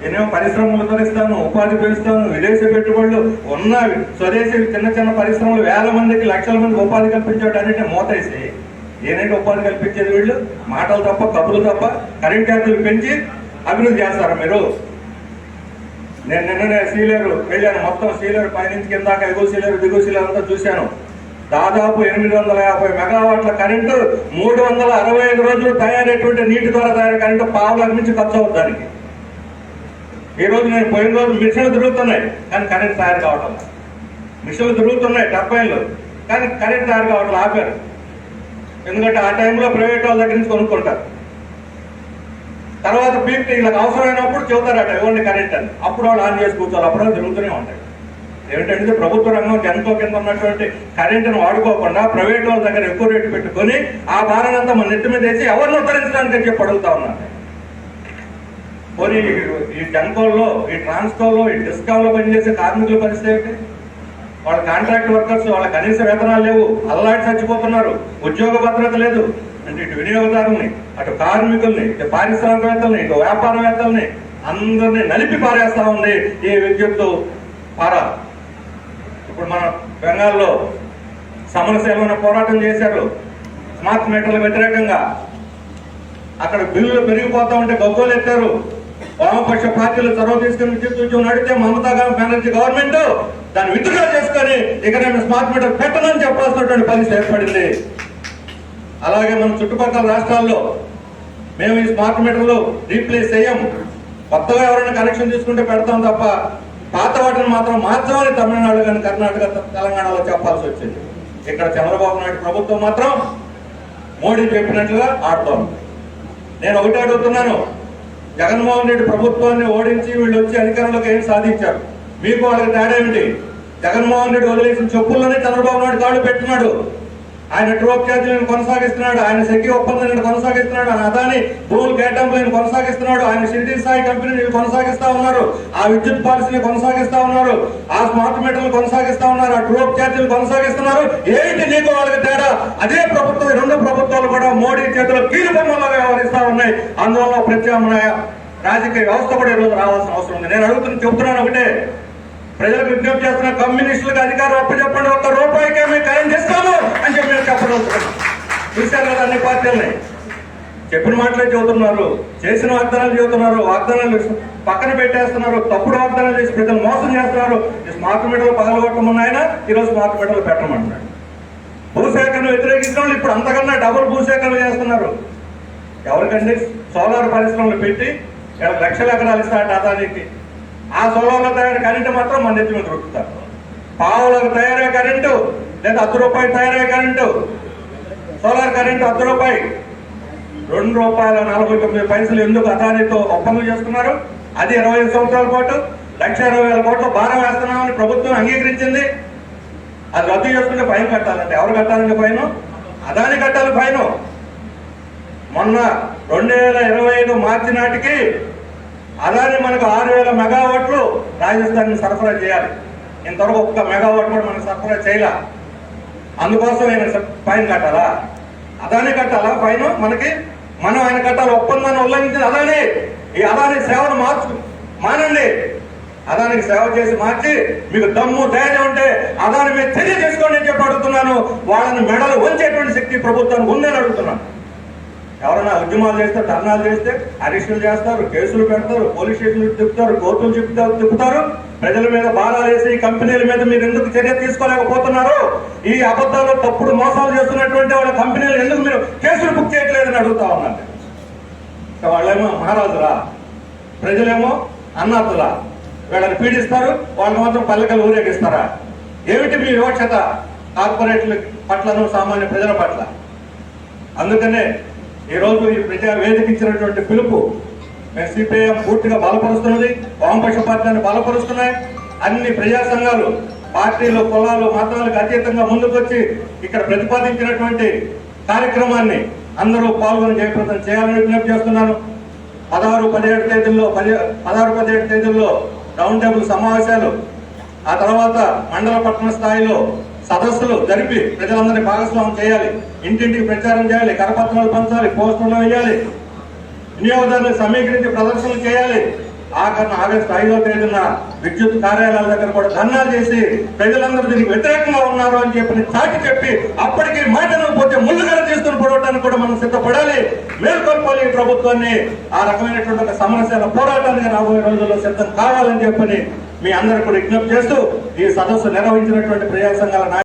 నేనేమో పరిశ్రమలు తరిస్తాను ఉపాధి పెంచుతాను విదేశీ పెట్టుబడులు ఉన్నవి. స్వదేశీ చిన్న చిన్న పరిశ్రమలు వేల మందికి లక్షల మంది ఉపాధి కల్పించాడు అన్నింటి మూతేసి ఏదైనా ఉపాధి కల్పించేది వీళ్ళు? మాటలు తప్ప కబులు తప్ప కరెంట్ ఛార్జీలు పెంచి అభివృద్ధి చేస్తారా మీరు? నేను నిన్ననే సీలేరు వెళ్ళాను. మొత్తం సీలేరు పైనుంచి కిందాక ఎగువ సీలేరు దిగువ సీలేరు అంతా చూశాను. దాదాపు ఎనిమిది వందల యాభై మెగావాట్ల కరెంటు మూడు వందల అరవై ఐదు రోజులు తయారైనటువంటి నీటి ద్వారా తయారు కరెంటు పావులకు మించి ఖర్చు అవుతుంది దానికి ఈ రోజు నేను పోయిన రోజు మిషన్లు తిరుగుతున్నాయి కానీ కరెంట్ తయారు కావటం మిషన్లు తిరుగుతున్నాయి టర్బైన్లు. కానీ కరెంట్ తయారు కావటం ఆపారు. ఎందుకంటే ఆ టైంలో ప్రైవేట్ వాళ్ళ దగ్గర నుంచి కొనుక్కుంటారు. తర్వాత పీక్ వీళ్ళకి అవసరమైనప్పుడు చెబుతారట ఇవ్వండి కరెంట్ అని. అప్పుడు వాళ్ళు ఆన్ చేసి కూర్చోవాలి అప్పుడు వాళ్ళు తిరుగుతూనే ఉంటాయి ఏమిటంటే ప్రభుత్వ రంగం జనతో కింద ఉన్నటువంటి కరెంటును వాడుకోకుండా ప్రైవేట్ వాళ్ళ దగ్గర ఎక్కువ రేటు పెట్టుకొని ఆ భారానంతా మన నెట్టి మీద వేసి ఎవరిని ఉత్తరించడానికి చెప్పి అడుగుతా ఉన్నారు. పోనీ ఈ జన్కోల్లో ఈ ట్రాన్స్కోల్లో ఈ డిస్కాల్లో పనిచేసే కార్మికుల పరిస్థితి ఏంటి వాళ్ళ కాంట్రాక్ట్ వర్కర్స్ వాళ్ళ కనీస వేతనాలు లేవు. అల్లాడి చచ్చిపోతున్నారు. ఉద్యోగ భద్రత లేదు. అంటే ఇటు వినియోగదారుల్ని అటు కార్మికుల్ని ఇటు పారిశ్రామికవేత్తల్ని ఇటు వ్యాపారవేత్తల్ని అందరినీ నలిపి పారేస్తా ఉంది ఈ విద్యుత్తు పారా. ఇప్పుడు మన బెంగాల్లో సమరసేమైన పోరాటం చేశారు. స్మార్ట్ మీటర్ల వ్యతిరేకంగా. అక్కడ బిల్లులు పెరిగిపోతా ఉంటే గొప్పలు ఎత్తారు. వామపక్ష పార్టీలు చొరవ తీసుకుని విద్యుత్ నడితే మమతా బెనర్జీ గవర్నమెంట్ దాన్ని విత్డ్రా చేసుకొని ఇక నేను స్మార్ట్ మీటర్ పెట్టనని చెప్పాల్సినటువంటి పరిస్థితి ఏర్పడింది. అలాగే మన చుట్టుపక్కల రాష్ట్రాల్లో మేము ఈ స్మార్ట్ మీటర్లు రీప్లేస్ చేయం. కొత్తగా ఎవరైనా కనెక్షన్ తీసుకుంటే పెడతాం తప్ప పాత వాటిని మాత్రం మార్చమని తమిళనాడు కానీ కర్ణాటక తెలంగాణలో చెప్పాల్సి వచ్చింది. ఇక్కడ చంద్రబాబు నాయుడు ప్రభుత్వం మాత్రం మోడీ చెప్పినట్లుగా ఆడుతోంది. నేను ఒకటి అడుగుతున్నాను. జగన్మోహన్ రెడ్డి ప్రభుత్వాన్ని ఓడించి వీళ్ళు వచ్చి అధికారంలోకి ఏం సాధించారు. మీకు వాళ్ళకి తేడా ఏమిటి? జగన్మోహన్ రెడ్డి వదిలేసిన చెప్పుల్లోనే చంద్రబాబు నాయుడు కాళ్ళు పెట్టినాడు ఆయన ట్రోప్ ఛార్జీలను కొనసాగిస్తున్నాడు. ఆయన శక్తి ఒప్పందాలను కొనసాగిస్తున్నాడు. ఆయన అదాని భూములు కేటాయింపులను కొనసాగిస్తున్నాడు. ఆయన సిటీ స్థాయి కంపెనీని కొనసాగిస్తా ఉన్నారు. ఆ విద్యుత్ పాలసీని కొనసాగిస్తా ఉన్నారు. ఆ స్మార్ట్ మీటర్లు కొనసాగిస్తా ఉన్నారు. ఆ ట్రోప్ ఛార్జీలు కొనసాగిస్తున్నారు. ఏంటి నీకు వాళ్ళకి తేడా? అదే ప్రభుత్వం రెండు ప్రభుత్వాలు కూడా మోడీ చేతిలో కీలు వ్యవహరిస్తా ఉన్నాయి. అందువల్ల ప్రత్యామ్నాయ రాజకీయ వ్యవస్థ కూడా ఈరోజు రావాల్సిన అవసరం ఉంది. నేను అడుగుతున్న చెప్తున్నాను ఒకటే. ప్రజలకు విజ్ఞప్తి చేస్తున్న కమ్యూనిస్టులకు అధికారం అప్పచెప్పండి. ఒక్క రూపాయికే మేము ఖాయం చేస్తాము అని చెప్పి నేను చెప్పడం చూశారు కదా అన్ని పార్టీలని. చెప్పిన మాటలే చెబుతున్నారు. చేసిన వాగ్దానాలు చెబుతున్నారు. వాగ్దానాలు పక్కన పెట్టేస్తున్నారు. తప్పుడు వాగ్దానాలు చేసి ప్రజలు మోసం చేస్తున్నారు. స్మార్ట్ మీటర్లు పగలగొట్టమన్న ఆయన ఈరోజు స్మార్ట్ మీటర్లు పెట్టమంటున్నాడు. భూసేకరణ వ్యతిరేకించిన వాళ్ళు ఇప్పుడు అంతకన్నా డబుల్ భూసేకరణ చేస్తున్నారు. ఎవరికంటే సోలార్ పరిశ్రమలు పెట్టి ఇక్కడ లక్షల ఎకరాలు ఇస్తాడు అదానికి ఆ సోలార్లో తయారు కరెంటు మాత్రం మన నెత్తి మీద దొరుకుతారు. పావులకు తయారయ్యే కరెంటు లేదా అర్ధ రూపాయలు తయారయ్యే కరెంటు. సోలార్ కరెంటు అర్ధ రూపాయి. రెండు రూపాయల నలభై తొమ్మిది పైసలు ఎందుకు అదానితో ఒప్పందం చేస్తున్నారు అది ఇరవై ఐదు సంవత్సరాల పాటు లక్ష ఇరవై వేల కోట్లు భారం వేస్తున్నామని ప్రభుత్వం అంగీకరించింది. అది రద్దు చేసుకుంటే ఫైన్ కట్టాలంటే ఎవరు కట్టాలంటే ఫైన్? అదాని కట్టాలి ఫైన్. మొన్న రెండు వేల ఇరవై ఐదు మార్చి నాటికి అదాని మనకు ఆరు వేల మెగావాట్లు రాజస్థాన్ సరఫరా చేయాలి. ఇంతవరకు ఒక్క మెగావాట్ కూడా మనం సరఫరా చేయాల. అందుకోసం ఆయన ఫైన్ కట్టాలా? అదానే కట్టాలా? ఫైన్? మనకి మనం ఆయన కట్టాలి ఒప్పందాన్ని ఉల్లంఘించింది అదానే. ఈ అదాని సేవను మార్చు మానండి. అదానికి సేవ చేసి మార్చి మీకు దమ్ము ధైర్యం ఉంటే అదాని మీద చర్య చేసుకోండి అని చెప్పి అడుగుతున్నాను. వాళ్ళని మెడలు వంచేటువంటి శక్తి ప్రభుత్వానికి ఉందని అడుగుతున్నాను. ఎవరైనా ఉద్యమాలు చేస్తే ధర్నాలు చేస్తే అరెస్టులు చేస్తారు కేసులు పెడతారు పోలీస్ స్టేషన్లు తిప్పుతారు కోర్టులు చెప్తారు తిప్పుతారు. ప్రజల మీద భారాలు వేసి ఈ కంపెనీల మీద మీరు ఎందుకు చర్య తీసుకోలేకపోతున్నారు? ఈ అబద్ధాలు తప్పుడు మోసాలు చేస్తున్నటువంటి వాళ్ళ కంపెనీలు ఎందుకు మీరు కేసులు బుక్ చేయట్లేదని అడుగుతా ఉన్నాను వాళ్ళేమో మహారాజులా ప్రజలేమో అన్నాతులా. వీళ్ళని పీడిస్తారు వాళ్ళు మాత్రం పల్లెకలు ఊరేగిస్తారా? ఏమిటి మీ వివక్షత? కార్పొరేట్ల పట్లను సామాన్య ప్రజల పట్ల. అందుకనే ఈరోజు ఈ ప్రజా వేదిక ఇచ్చినటువంటి పిలుపు మేము సిపిఐఎం పూర్తిగా బలపరుస్తున్నది వామపక్ష పార్టీని బలపరుస్తున్నాయి. అన్ని ప్రజా సంఘాలు పార్టీలు కులాలు మతాలకు అతీతంగా ముందుకొచ్చి ఇక్కడ ప్రతిపాదించినటువంటి కార్యక్రమాన్ని అందరూ పాల్గొని జయప్రదం చేయాలని విజ్ఞప్తి చేస్తున్నాను. పదహారు పదిహేడు తేదీల్లో పది పదహారు పదిహేడు తేదీల్లో రౌండ్ టేబుల్ సమావేశాలు ఆ తర్వాత మండల పట్టణ స్థాయిలో సదస్సులు జరిపి ప్రజలందరినీ భాగస్వామ్యం చేయాలి. ఇంటింటికి ప్రచారం చేయాలి కరపత్రాలు పంచాలి పోస్టర్లు వేయాలి వినియోగదారులు సమీకరించి ప్రదర్శనలు చేయాలి. ఆఖరణ ఆగస్టు ఐదో తేదీన విద్యుత్ కార్యాలయాల దగ్గర కూడా ధర్నా చేసి ప్రజలందరూ దీనికి వ్యతిరేకంగా ఉన్నారు అని చెప్పి చాటి చెప్పి అప్పటికి మాటలు పోతే ముందుగా తీసుకుని పొడవడానికి కూడా మనం సిద్ధపడాలి. మేల్కొల్పాలి ఈ ప్రభుత్వాన్ని ఆ రకమైనటువంటి ఒక సమస్యల పోరాటానికి రాబోయే రోజుల్లో సిద్ధం కావాలని చెప్పని మీ అందరూ కూడా విజ్ఞప్తి చేస్తూ ఈ సదస్సు నిర్వహించినటువంటి ప్రజా సంఘాల